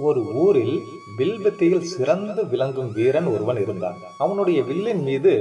ஒரு ஊரில் வில்வித்தையில் சிறந்து விளங்கும் வீரன் ஒருவன் இருந்தான். அவனுடைய வில்லின் மீது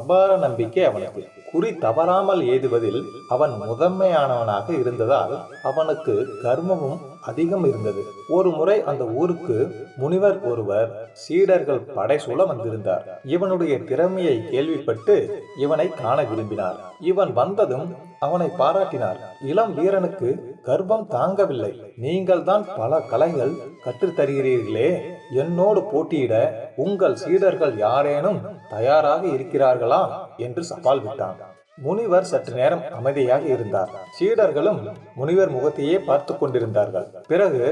அபார நம்பிக்கை அவனுக்கு. குறி தவறாமல் ஏதுவதில் அவன் முதன்மையானவனாக இருந்ததால் அவனுக்கு கர்மமும் அதிகம் இருந்தது. ஒரு முறை அந்த ஊருக்கு முனிவர் ஒருவர் சீடர்கள் படைசூழ வந்திருந்தார். இவனுடைய திறமையை கேள்விப்பட்டு இவனை காண விரும்பினார். இவன் வந்ததும் அவனை பாராட்டினார். இளம் வீரனுக்கு கர்ப்பம் தாங்கவில்லை. நீங்கள் தான் பல கலைகள் கற்று தருகிறீர்களே. என்னோடு போட்டியிட உங்கள் சீடர்கள் யாரேனும் தயாராக இருக்கிறார்களா? என்று சவால் விட்டான். முனிவர் சற்று நேரம் அமைதியாக இருந்தார். சீடர்களும் முனிவர் முகத்தையே பார்த்து கொண்டிருந்தார்கள். பிறகு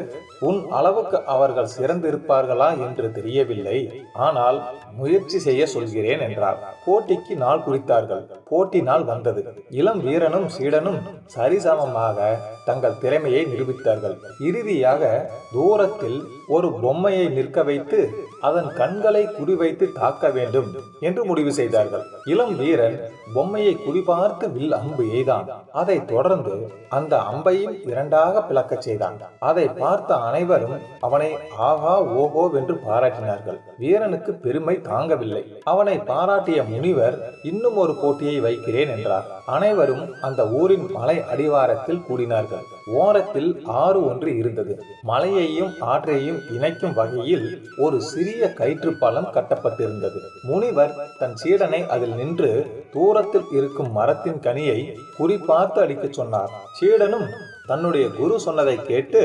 உன் அளவுக்கு அவர்கள் சிறந்திருப்பார்களா என்று தெரியவில்லை. ஆனால் முயற்சி செய்ய சொல்கிறேன் என்றார். போட்டிக்கு நாள் குறித்தார்கள். போட்டி நாள் வந்தது. இளம் வீரனும் சீடனும் சரிசமமாக தங்கள் திறமையை நிரூபித்தார்கள். இறுதியாக தூரத்தில் ஒரு பொம்மையை நிற்க வைத்து அதன் கண்களை குறிவைத்து தாக்க வேண்டும் என்று முடிவு செய்தார்கள். இளம் வீரன் பொம்மையை குறிபார்த்து வில் அம்பு எய்தான். அதை தொடர்ந்து அந்த அம்பையும் இரண்டாக பிளக்கச் செய்தான். அதை பார்த்த அனைவரும் அவனை ஆஹா ஓஹோ வென்று பாராட்டினார்கள். வீரனுக்கு பெருமை தாங்கவில்லை. அவனை பாராட்டிய முனிவர் இன்னும் ஒரு போட்டியை வைக்கிறேன் என்றார். அனைவரும் அந்த ஊரின் மலை அடிவாரத்தில் கூடினார்கள். ஓரத்தில் ஆறு ஒன்று இருந்தது. மலையையும் ஆற்றையும் இணைக்கும் வகையில் ஒரு சிறிய கயிற்று பாலம் கட்டப்பட்டிருந்தது. முனிவர் தன் சீடனை அதில் நின்று தூரத்தில் இருக்கும் மரத்தின் கனியை குறிப்பார்த்து அடிக்கச் சொன்னார். சீடனும் தன்னுடைய குரு சொன்னதை கேட்டு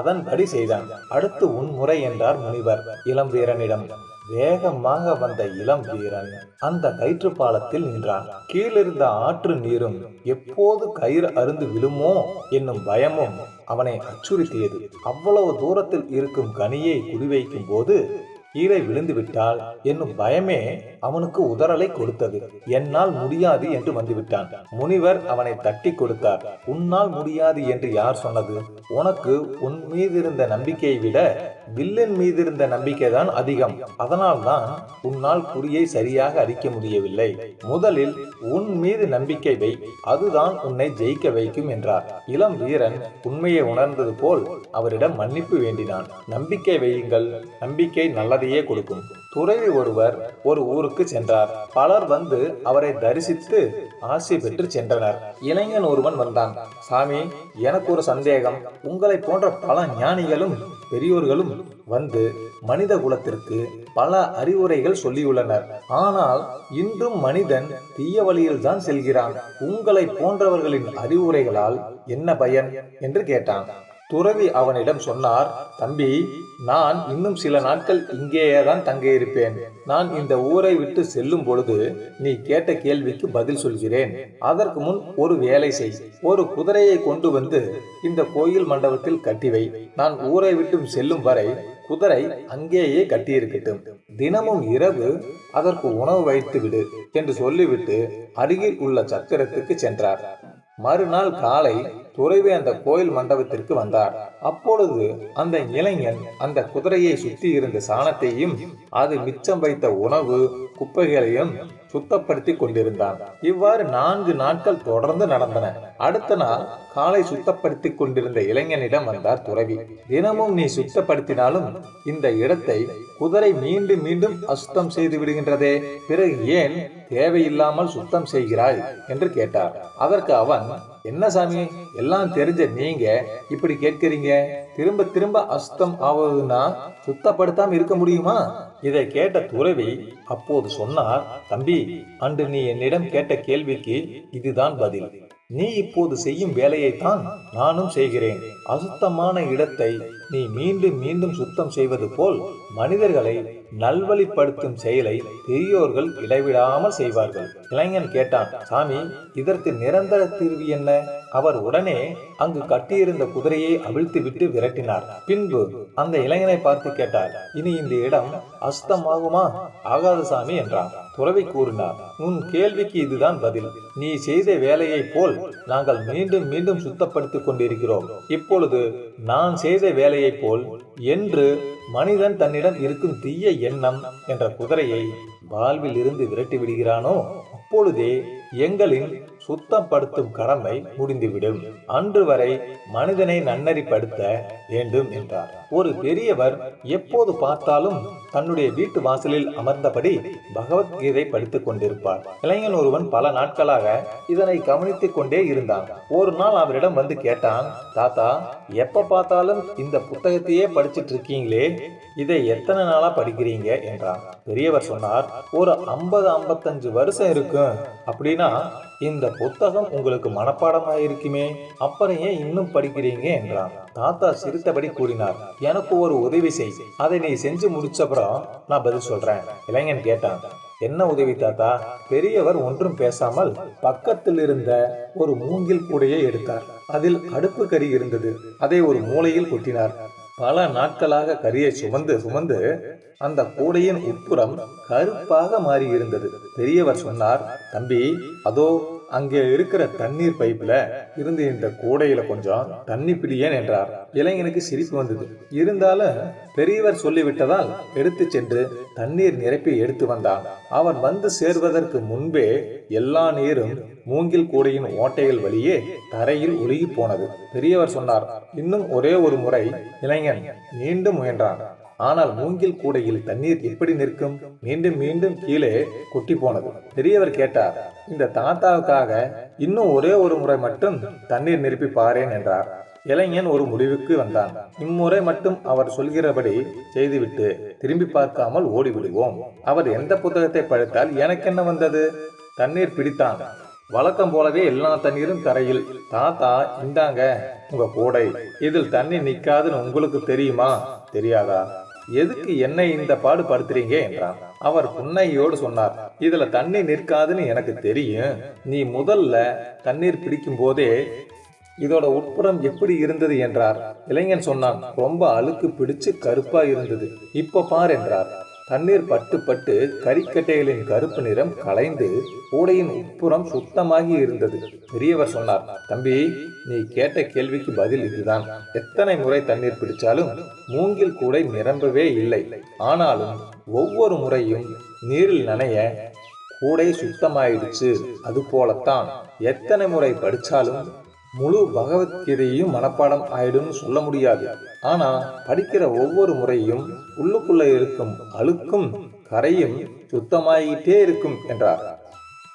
அதன்படி செய்தான். அடுத்து உன்முறை என்றார் முனிவர். இளம் வீரனிடம் வேகமாக வந்த இளம் வீரன் அந்த கயிற்று பாலத்தில் நின்றான். கீழிருந்த ஆற்று நீரும் எப்போது கயிறு அருந்து விழுமோ என்னும் பயமும் அவனை அச்சுறுத்தியது. அவ்வளவு தூரத்தில் இருக்கும் கனியை குறிவைக்கும் போது கீழே விழுந்து விட்டால் என்னும் பயமே அவனுக்கு உதறலை கொடுத்தது. என்னால் முடியாது என்று வந்துவிட்டான். முனிவர் அவனை தட்டி கொடுத்தார். உன்னால் முடியாது என்று யார் சொன்னது? உனக்கு உன் மீது இருந்த நம்பிக்கையை விட வில்லன் மீது இருந்த நம்பிக்கைதான் அதிகம். அதனால்தான் உன்னால் குறியை சரியாக அடிக்க முடியவில்லை. முதலில் உன் மீது நம்பிக்கை வை. அதுதான் உன்னை ஜெயிக்க வைக்கும் என்றார். இளம் வீரன் உண்மையை உணர்ந்தது போல் அவரிடம் மன்னிப்பு வேண்டினான். நம்பிக்கை வையுங்கள். நம்பிக்கை நல்லதையே கொடுக்கும். துறவி ஒருவர் ஒரு ஊருக்கு சென்றார். பலர் வந்து அவரை தரிசித்து ஆசி பெற்று சென்றனர். இளைஞன் ஒருவன் வந்தான். சாமி எனக்கு ஒரு சந்தேகம். உங்களை போன்ற பல ஞானிகளும் பெரியோர்களும் வந்து மனித குலத்திற்கு பல அறிவுரைகள் சொல்லியுள்ளனர். ஆனால் இன்றும் மனிதன் தீய வழியில் தான் செல்கிறான். உங்களை போன்றவர்களின் அறிவுரைகளால் என்ன பயன்? என்று கேட்டான். துறவி அவனிடம் சொன்னார் தம்பி நான் இன்னும் சில நாட்கள் இங்கேயே தான் தங்கியிருப்பேன். நான் இந்த ஊரை விட்டு செல்லும் பொழுது நீ கேட்ட கேள்விக்கு பதில் சொல்கிறேன். அதற்கு முன் ஒரு வேலை செய். ஒரு குதிரையை கொண்டு வந்து இந்த கோயில் மண்டபத்தில் கட்டிவை நான் ஊரை விட்டு செல்லும் வரை குதிரை அங்கேயே கட்டியிருக்கட்டும். தினமும் இரவு அதற்கு உணவு வைத்து விடு என்று சொல்லிவிட்டு அருகில் உள்ள சத்திரத்துக்கு சென்றார். மறுநாள் காலை துறைவே அந்த கோயில் மண்டபத்திற்கு வந்தார். அப்பொழுது அந்த இளைஞன் அந்த குதிரையை சுற்றி இருந்த சாணத்தையும் அது மிச்சம் வைத்த உணவு குப்பைகளையும் சுத்தப்படுத்தி கொண்டிருந்தான். இவ்வாறு நான்கு நாட்கள் தொடர்ந்து நடந்தன. அடுத்த நாள் காலை சுத்தப்படுத்தி கொண்டிருந்த இளைஞனிடம் வந்தார் துறவி. தினமும் நீ சுத்தப்படுத்தினாலும் இந்த இடத்தை குதிரை மீண்டும் மீண்டும் அசுத்தம் செய்து விடுகின்றதே. பிறகு ஏன் தேவையில்லாமல் சுத்தம் செய்கிறாய்? என்று கேட்டார். அதற்கு அவன் என்ன சாமி? எல்லாம் தெரிஞ்ச நீங்க? இப்படி கேட்கிறீங்க? திரும்ப திரும்ப அசுத்தம் ஆவதுன்னா சுத்தப்படுத்தாம இருக்க முடியுமா? இதை கேட்ட துறவி அப்போது சொன்னார் தம்பி அன்று நீ என்னிடம் கேட்ட கேள்விக்கு இதுதான் பதில். நீ இப்போது செய்யும் வேலையைத்தான் நானும் செய்கிறேன். அசுத்தமான இடத்தை நீ மீண்டும் மீண்டும் சுத்தம் செய்வது போல் மனிதர்களை நல்வழிப்படுத்தும் செயலை பெரியோர்கள் இடைவிடாமல் செய்வார்கள். இளைஞன் கேட்டான் சாமி இதற்கு நிரந்தர தீர்வு என்ன? அவர் உடனே அங்கு கட்டியிருந்த குதிரையை அவிழ்த்து விட்டு விரட்டினார். பின்பு அந்த இளைஞனை பார்த்து கேட்டார் இனி இந்த இடம் அஸ்தமாகுமா? ஆகாத சாமி என்றான். துறவி கூறினார் உன் கேள்விக்கு இதுதான் பதில். நீ செய்த வேலையை போல் நாங்கள் மீண்டும் மீண்டும் சுத்தப்படுத்திக் கொண்டிருக்கிறோம். இப்பொழுது நான் செய்த வேலையை போல் என்று மனிதன் தன்னிடம் இருக்கும் தீய எண்ணம் என்ற குதிரையை வாழ்வில் இருந்து விரட்டி விடுகிறானோ? அப்பொழுதே எங்களின் சுத்தப்படுத்தும் கடமை முடிந்துவிடும். அன்று வரை மனிதனை நன்னறிப்படுத்த வேண்டும் என்றார். ஒரு பெரியவர் எப்போது பார்த்தாலும் தன்னுடைய வீட்டு வாசலில் அமர்ந்தபடி பகவத்கீதை படித்துக் கொண்டிருப்பார். இளைஞன் ஒருவன் பல நாட்களாக இதனை கவனித்துக் கொண்டே இருந்தான். ஒரு நாள் அவரிடம் வந்து கேட்டான் தாத்தா எப்ப பார்த்தாலும் இந்த புத்தகத்தையே படிச்சிட்டு இருக்கீங்களே? இதை எத்தனை நாளா படிக்கிறீங்க? என்றான். பெரியவர் சொன்னார் ஒரு ஐம்பது ஐம்பத்தஞ்சு வருஷம் இருக்கும். அப்படின்னா இந்த புத்தகம் உங்களுக்கு மனப்பாடமாயிருக்குமே? அப்புறம் ஏன் இன்னும் படிக்கிறீங்க என்றான். தாத்தா சிரித்தபடி கூறினார் எனக்கு ஒரு உதவி செய். அதை நீ செஞ்சு முடிச்சப்புறம் நான் பதில் சொல்றேன். இளைஞன் கேட்டான் என்ன உதவி தாத்தா? பெரியவர் ஒன்றும் பேசாமல் பக்கத்தில் இருந்த ஒரு மூங்கில் கூடையை எடுத்தார். அதில் அடுப்பு கறி இருந்தது. அதை ஒரு மூலையில் கொட்டினார். பல நாட்களாக கரியை சுமந்து சுமந்து அந்த கூடையின் உட்புறம் கருப்பாக மாறி இருந்தது பெரியவர் சொன்னார் தம்பி அதோ அங்கே இருக்கிற தண்ணீர் பைப்பில் இருந்து இந்த கூடையில கொஞ்சம் தண்ணி பிடியேன் என்றார். இளைஞனுக்கு சிரிப்பு வந்தது. இருந்தாலும் பெரியவர் சொல்லிவிட்டதால் எடுத்து சென்று தண்ணீர் நிரப்பி எடுத்து வந்தான். அவன் வந்து சேர்வதற்கு முன்பே எல்லா நீரும் மூங்கில் கூடையின் ஓட்டைகள் வழியே தரையில் ஒழுகி போனது. பெரியவர் சொன்னார் இன்னும் ஒரே ஒரு முறை இளைஞன் மீண்டும் முயன்றான். ஆனால் மூங்கில் கூடையில் தண்ணீர் எப்படி நிற்கும்? மீண்டும் மீண்டும் கீழே கொட்டி போனது பெரியவர் கேட்டார் இந்த தாத்தாவுக்காக இன்னும் ஒரே ஒரு முறை மட்டும் தண்ணீர் நிரப்பி பாரேன் என்றார். இளைஞன் ஒரு முடிவுக்கு வந்தான். இம்முறை மட்டும் அவர் சொல்கிறபடி செய்துவிட்டு திரும்பி பார்க்காமல் ஓடிவிடுவோம். அவர் எந்த புத்தகத்தை படித்தால் எனக்கு என்ன வந்தது? தண்ணீர் பிடித்தான். வழக்கம் போலவே எல்லா தண்ணீரும் தரையில் தாத்தா இந்தாங்க உங்க கூடை. இதில் தண்ணி நிக்காதுன்னு உங்களுக்கு தெரியுமா? தெரியாதா? எதுக்கு என்னை இந்த பாடு படுத்துறீங்க என்றார் அவர் புன்னையோடு சொன்னார் இதுல தண்ணி நிற்காதுன்னு எனக்கு தெரியும். நீ முதல்ல தண்ணீர் பிடிக்கும் போதே இதோட உட்புறம் எப்படி இருந்தது? என்றார். இளைஞன் சொன்னான் ரொம்ப அழுக்கு பிடிச்சு கருப்பா இருந்தது. இப்ப பார் என்றார். தண்ணீர் பட்டு பட்டு கறிக்கட்டைகளின் கருப்பு நிறம் கலைந்து கூடையின் உட்புறம் சுத்தமாகி இருந்தது. பெரியவர் சொன்னார் தம்பி நீ கேட்ட கேள்விக்கு பதில் இதுதான். எத்தனை முறை தண்ணீர் பிடிச்சாலும் மூங்கில் கூடை நிரம்பவே இல்லை. ஆனாலும் ஒவ்வொரு முறையும் நீரில் நனைய கூடை சுத்தமாயிடுச்சு. அது போலத்தான் எத்தனை முறை படிச்சாலும் முழு பகவத்கீதையும் மனப்பாடம் ஆயிடும்னு சொல்ல முடியாது. ஆனா படிக்கிற ஒவ்வொரு முறையும் உள்ளுக்குள்ள இருக்கும் அழுக்கும் கரையும் சுத்தமாயிட்டே இருக்கும் என்றார்.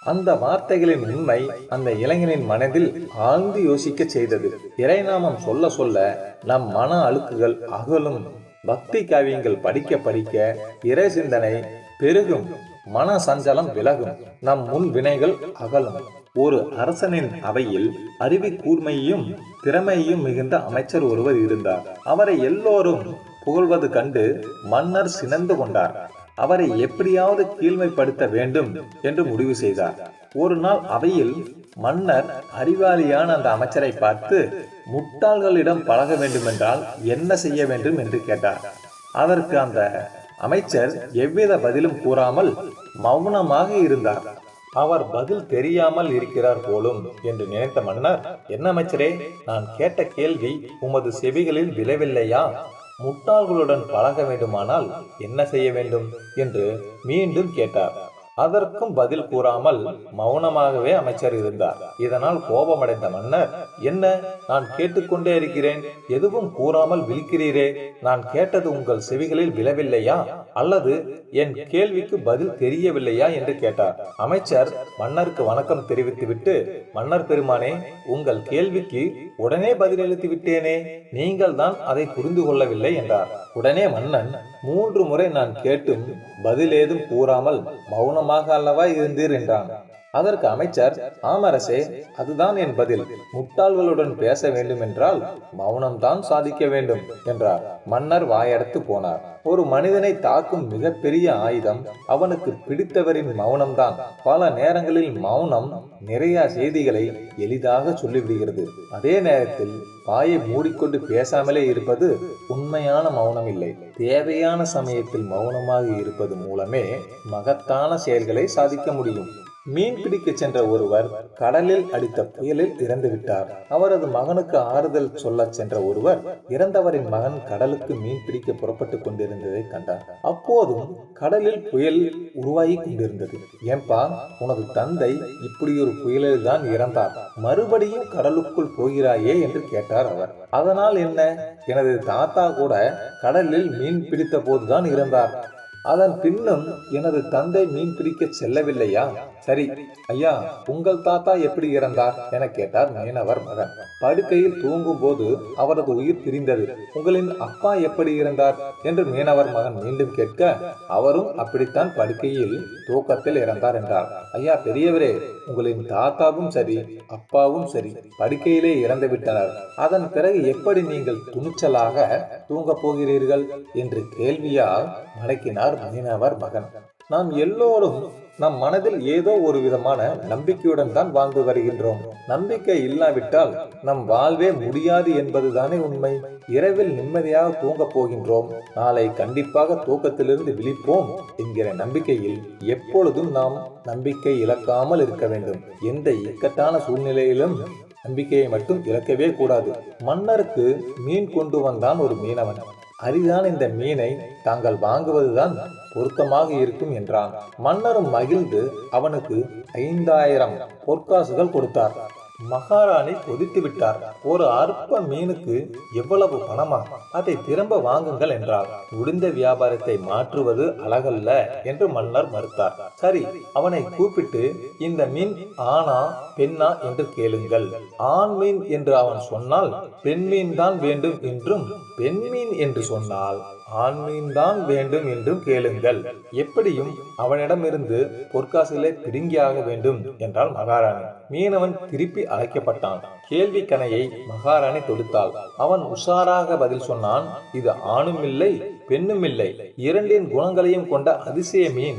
அந்த வார்த்தைகளின் உண்மை அந்த இளைஞனின் மனதில் ஆழ்ந்து யோசிக்க செய்தது. இறைநாமம் சொல்ல சொல்ல நம் மன அழுக்குகள் அகலும். பக்தி காவியங்கள் படிக்க படிக்க இறை சிந்தனை பெருகும். மன சஞ்சலம் விலகும். நம் முன் வினைகள் அகலும். ஒரு அரசனின் அவையில் அறிவு கூர்மையும் திறமையும் மிகுந்த அமைச்சர் ஒருவர் இருந்தார். அவரை எல்லோரும் புகழ்வது கண்டு மன்னர் சினந்து கொண்டார். அவரை எப்படியாவது கீழ்மைப்படுத்த வேண்டும் என்று முடிவு செய்தார். ஒரு நாள் அவையில் மன்னர் அறிவாளியான அந்த அமைச்சரை பார்த்து முட்டாள்களிடம் பழக வேண்டுமென்றால் என்ன செய்ய வேண்டும்? என்று கேட்டார். அதற்கு அந்த அமைச்சர் எவ்வித பதிலும் கூறாமல் மௌனமாக இருந்தார். அவர் பதில் தெரியாமல் இருக்கிறார் போலும் என்று நினைத்த மன்னர் என்ன அமைச்சரே நான் கேட்ட கேள்வி உமது செவிகளில் விழவில்லையா? முட்டாள்களுடன் பழக வேண்டுமானால் என்ன செய்ய வேண்டும்? என்று மீண்டும் கேட்டார். அதற்கும் பதில் கூறாமல் மௌனமாகவே அமைச்சர் இருந்தார். இதனால் கோபமடைந்த மன்னர் என்ன நான் கேட்டுக்கொண்டே இருக்கிறேன்? எதுவும் கூறாமல் விழிக்கிறீரே? நான் கேட்டது உங்கள் செவிகளில் விழவில்லையா? அல்லது என் கேள்விக்கு பதில் தெரியவில்லையா என்று கேட்டார். அமைச்சர் மன்னருக்கு வணக்கம் தெரிவித்துவிட்டு மன்னர் பெருமானே உங்கள் கேள்விக்கு உடனே பதிலளித்து விட்டேனே நீங்கள் தான் அதை புரிந்து கொள்ளவில்லை என்றார். உடனே மன்னன் மூன்று முறை நான் கேட்டும் பதில் ஏதும் கூறாமல் மௌனமாக அல்லவா இருந்தீர் என்றான். அதற்கு அமைச்சர் ஆமரசே அதுதான் என் பதில். முட்டாள்களுடன் பேச வேண்டும் என்றால் மௌனம்தான் சாதிக்க வேண்டும் என்றார். மன்னர் வாயடைத்து போனார். ஒரு மனிதனை தாக்கும் மிகப்பெரிய ஆயுதம் அவனுக்கு பிடித்தவரின் மௌனம்தான். பல நேரங்களில் மௌனம் நிறைய செய்திகளை எளிதாக சொல்லிவிடுகிறது. அதே நேரத்தில் வாயை மூடிக்கொண்டு பேசாமலே இருப்பது உண்மையான மௌனம் இல்லை தேவையான சமயத்தில் மௌனமாக இருப்பது மூலமே மகத்தான செயல்களை சாதிக்க முடியும். மீன் பிடிக்க சென்ற ஒருவர் கடலில் அடித்த புயலில் இறந்து விட்டார். அவரது மகனுக்கு ஆறுதல் சொல்ல சென்ற ஒருவர் இறந்தவரின் மகன் கடலுக்கு மீன் பிடிக்க புறப்பட்டு கொண்டிருந்ததை கண்டார். அப்போதும் கடலில் புயல் உருவாகி கொண்டிருந்தது. ஏன்பா உனது தந்தை இப்படி ஒரு புயலில் தான் இறந்தார். மறுபடியும் கடலுக்குள் போகிறாயே என்று கேட்டார் அவர். அதனால் என்ன? எனது தாத்தா கூட கடலில் மீன் பிடித்த போதுதான் இறந்தார். அதன் பின்னும் எனது தந்தை மீன் பிடிக்க செல்லவில்லையா? சரி ஐயா உங்கள் தாத்தா எப்படி இறந்தார்? என கேட்டார் மீனவர் மகன். படுக்கையில் தூங்கும் போது அவரது உயிர் பிரிந்தது உங்களின் அப்பா எப்படி இறந்தார்? என்று மீனவர் மகன் மீண்டும் கேட்க அவரும் அப்படித்தான் படுக்கையில் தூக்கத்தில் இறந்தார் என்றார். ஐயா பெரியவரே உங்களின் தாத்தாவும் சரி அப்பாவும் சரி படுக்கையிலே இறந்து விட்டனர். அதன் பிறகு எப்படி நீங்கள் துணிச்சலாக தூங்கப் போகிறீர்கள்? என்று கேள்வியால் மடக்கினார் மீனவர் மகன். நாம் எல்லோரும் நம் மனதில் ஏதோ ஒரு விதமான நம்பிக்கையுடன் தான் வாழ்ந்து வருகின்றோம். நம்பிக்கை இல்லாவிட்டால் நம் வாழ்வே முடியாது என்பதுதானே உண்மை. இரவில் நிம்மதியாக தூங்கப் போகின்றோம். நாளை கண்டிப்பாக தூக்கத்திலிருந்து விழிப்போம் என்கிற நம்பிக்கையில் எப்பொழுதும் நாம் நம்பிக்கை இழக்காமல் இருக்க வேண்டும். எந்த இக்கட்டான சூழ்நிலையிலும் நம்பிக்கையை மட்டும் இழக்கவே கூடாது. மன்னருக்கு மீன் கொண்டு வந்தான் ஒரு மீனவன். அரிதான இந்த மீனை தாங்கள் வாங்குவதுதான் பொருத்தமாக இருக்கும் என்றான். மன்னரும் மகிழ்ந்து அவனுக்கு ஐந்தாயிரம் பொற்காசுகள் கொடுத்தார். மகாராணி கொதித்து விட்டார். ஒரு அற்ப மீனுக்கு எவ்வளவு பணமா? அதை திரும்ப வாங்குங்கள் என்றார் முடிந்த வியாபாரத்தை மாற்றுவது அழகல்ல என்று மன்னர் மறுத்தார். சரி அவனை கூப்பிட்டு இந்த மீன் ஆனா பெண்ணா என்று கேளுங்கள். ஆண் மீன் என்று அவன் சொன்னால் பெண் மீன் தான் வேண்டும் என்றும் பெண் மீன் என்று சொன்னால் ஆண்மீன்தான் தான் வேண்டும் என்றும் கேளுங்கள். எப்படியும் அவனிடமிருந்து பொற்காசிலே பிடுங்கியாக வேண்டும் என்றாள் மகாராணி. மீனவன் திருப்பி அழைக்கப்பட்டான். கேள்வி கணையை மகாராணி தொடுத்தாள். அவன் உஷாராக பதில் சொன்னான் இது ஆணும் இல்லை பெண்ணும் இல்லை. இரண்டின் குணங்களையும் கொண்ட அதிசய மீன்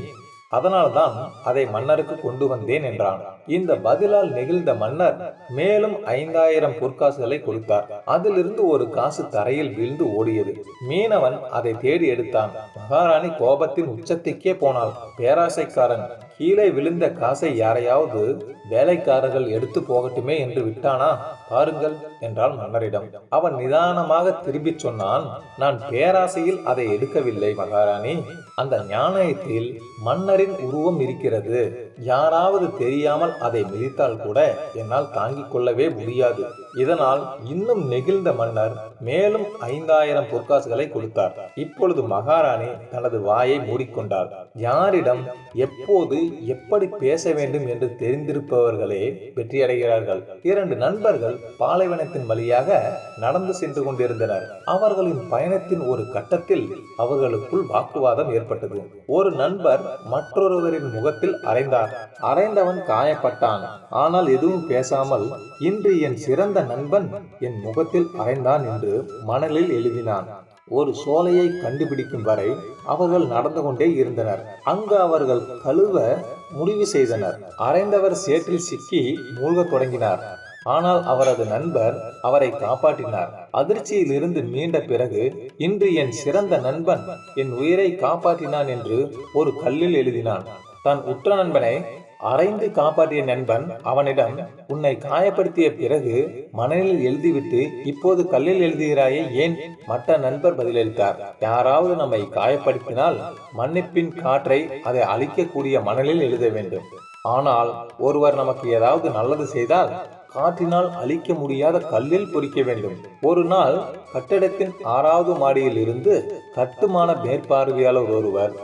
அதனால்தான் அதை மன்னருக்கு கொண்டு வந்தேன் என்றான். இந்த பதிலால் நெகிழ்ந்த மன்னர் மேலும் ஐந்தாயிரம் பொற்காசுகளை கொடுத்தார். அதிலிருந்து ஒரு காசு தரையில் வீழ்ந்து ஓடியது. மீனவன் அதை தேடி எடுத்தான். மகாராணி கோபத்தின் உச்சத்துக்கே போனாள். பேராசைக்காரன் கீழே விழுந்த காசை யாரையாவது வேலைக்காரர்கள் எடுத்து போகட்டுமே என்று விட்டானா? பாருங்கள் என்றால் மன்னரிடம். அவன் நிதானமாக திரும்பிச் சொன்னான் நான் பேராசையில் அதை எடுக்கவில்லை மகாராணி. அந்த ஞானயத்தில் மன்னரின் உருவம் இருக்கிறது. யாராவது தெரியாமல் அதை மிதித்தால் கூட என்னால் தாங்கிக் கொள்ளவே முடியாது. இதனால் இன்னும் நெகிழ்ந்த மன்னர் மேலும் ஐந்தாயிரம் பொற்காசுகளை கொடுத்தார். இப்பொழுது மகாராணி தனது வாயை மூடிக்கொண்டார். யாரிடம் எப்போது எப்படி பேச வேண்டும் என்று தெரிந்திருப்பவர்களே வெற்றியடைகிறார்கள். இரண்டு நண்பர்கள் பாலைவனத்தின் வழியாக நடந்து சென்று கொண்டிருந்தனர். அவர்களின் பயணத்தின் ஒரு கட்டத்தில் அவர்களுக்குள் வாக்குவாதம் ஏற்பட்டது. ஒரு நண்பர் மற்றொருவரின் முகத்தில் அறைந்தார். அறைந்தவன் காயப்பட்டான். ஆனால் எதுவும் பேசாமல் இன்று என் சிறந்த நண்பன் என் முகத்தில் அறைந்தான் என்று மணலில் எழுதினான். ஒரு சோலையை கண்டுபிடிக்கும் வரை அவர்கள் நடந்து கொண்டே இருந்தனர். அங்கு அவர்கள் கழுவ முடிவு செய்தனர். அறைந்தவர் சேற்றில் சிக்கி மூழ்கத் தொடங்கினார். ஆனால் அவரது நண்பர் அவரை காப்பாற்றினார். அதிர்ச்சியில் இருந்து மீண்ட பிறகு இன்று என் சிறந்த நண்பன் என் உயிரை காப்பாற்றினான் என்று ஒரு கல்லில் எழுதினான். தன் உற்ற நண்பனை அரைந்து காப்பாற்றிய நண்பன் அவனிடம் உன்னை காயப்படுத்திய பிறகு மணலில் எழுதிவிட்டு இப்போது கல்லில் எழுதுகிறாயே ஏன்? மற்ற நண்பர் பதிலளித்தார் யாராவது நம்மை காயப்படுத்தினால் மன்னிப்பின் காற்றை அதை அழிக்கக்கூடிய மணலில் எழுத வேண்டும். ஆனால் ஒருவர் நமக்கு ஏதாவது நல்லது செய்தால் காற்றினால் அழிக்க முடியாத கல்லில் பொறிக்க வேண்டும். ஒரு நாள் கட்டடத்தின் ஆறாவது மாடியில் இருந்து கட்டுமான மேற்பார்வையாளர் ஒருவர்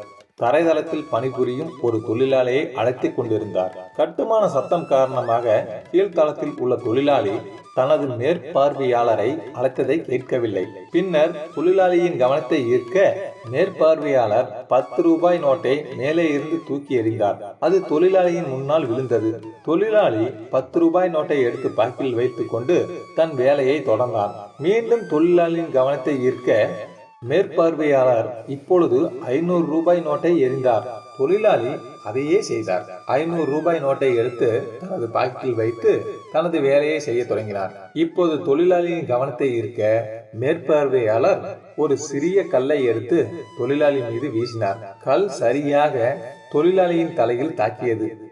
தரைதளத்தில் பணிபுரியும் ஒரு தொழிலாளியை அழைத்துக் கொண்டிருந்தார். கட்டுமான சத்தம் காரணமாக கீழ்த்தளத்தில் உள்ள தொழிலாளி தனது மேற்பார்வையாளரை அழைத்ததை கேட்கவில்லை. பின்னர் தொழிலாளியின் கவனத்தை ஈர்க்க மேற்பார்வையாளர் பத்து ரூபாய் நோட்டை மேலே இருந்து தூக்கி எறிந்தார். அது தொழிலாளியின் முன்னால் விழுந்தது. தொழிலாளி பத்து ரூபாய் நோட்டை எடுத்து பாக்கில் வைத்துக் கொண்டு தன் வேலையை தொடர்ந்தார் மீண்டும் தொழிலாளியின் கவனத்தை ஈர்க்க மேற்பார்வையாளர் இப்பொழுது ஐநூறு ரூபாய் நோட்டை எறிந்தார். தொழிலாளி அதையே செய்தார். ஐநூறு ரூபாய் நோட்டை எடுத்து தனது பாக்கெட்டில் வைத்து தனது வேலையை செய்ய தொடங்கினார். இப்போது தொழிலாளியின் கவனத்தை ஈர்க்க மேற்பார்வையாளர் ஒரு சிறிய கல்லை எடுத்து தொழிலாளி மீது வீசினார். கல் சரியாக தொழிலாளியின் தலையில் தாக்கியது.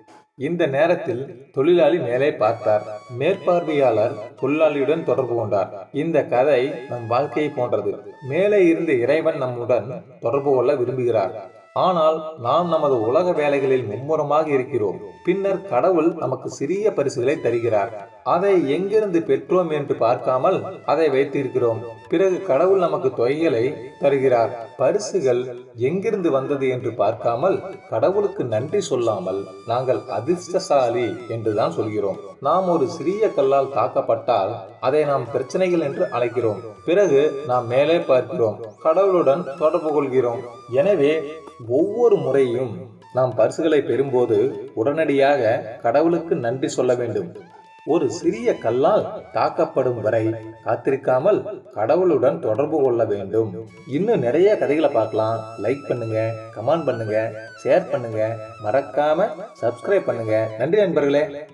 இந்த நேரத்தில் தொழிலாளி மேலே பார்த்தார். மேற்பார்வையாளர் தொழிலாளியுடன் தொடர்பு கொண்டார். இந்த கதை நம் வாழ்க்கையை போன்றது. மேலே இருந்த இறைவன் நம்முடன் தொடர்பு கொள்ள விரும்புகிறார். ஆனால் நாம் நமது உலக வேலைகளில் மும்முரமாக இருக்கிறோம். பின்னர் கடவுள் நமக்கு சிறிய பரிசுகளை தருகிறார். அதை எங்கிருந்து பெற்றோம் என்று பார்க்காமல் அதை வைத்திருக்கிறோம். பிறகு கடவுள் நமக்கு தொகைகளை தருகிறார். பரிசுகள் எங்கிருந்து வந்தது என்று பார்க்காமல் கடவுளுக்கு நன்றி சொல்லாமல் நாங்கள் அதிர்ஷ்டசாலி என்றுதான் சொல்கிறோம். நாம் ஒரு சிறிய கல்லால் தாக்கப்பட்டால் அதை நாம் பிரச்சனைகள் என்று அழைக்கிறோம். பிறகு நாம் மேலே பார்க்கிறோம். கடவுளுடன் தொடர்பு கொள்கிறோம். எனவே ஒவ்வொரு முறையும் நாம் பரிசுகளை பெறும்போது உடனடியாக கடவுளுக்கு நன்றி சொல்ல வேண்டும். ஒரு சிறிய கல்லால் தாக்கப்படும் வரை காத்திருக்காமல் கடவுளுடன் தொடர்பு கொள்ள வேண்டும். இன்னும் நிறைய கதைகளை பார்க்கலாம். லைக் பண்ணுங்க கமெண்ட் பண்ணுங்க ஷேர் பண்ணுங்க. மறக்காம சப்ஸ்கிரைப் பண்ணுங்க. நன்றி நண்பர்களே.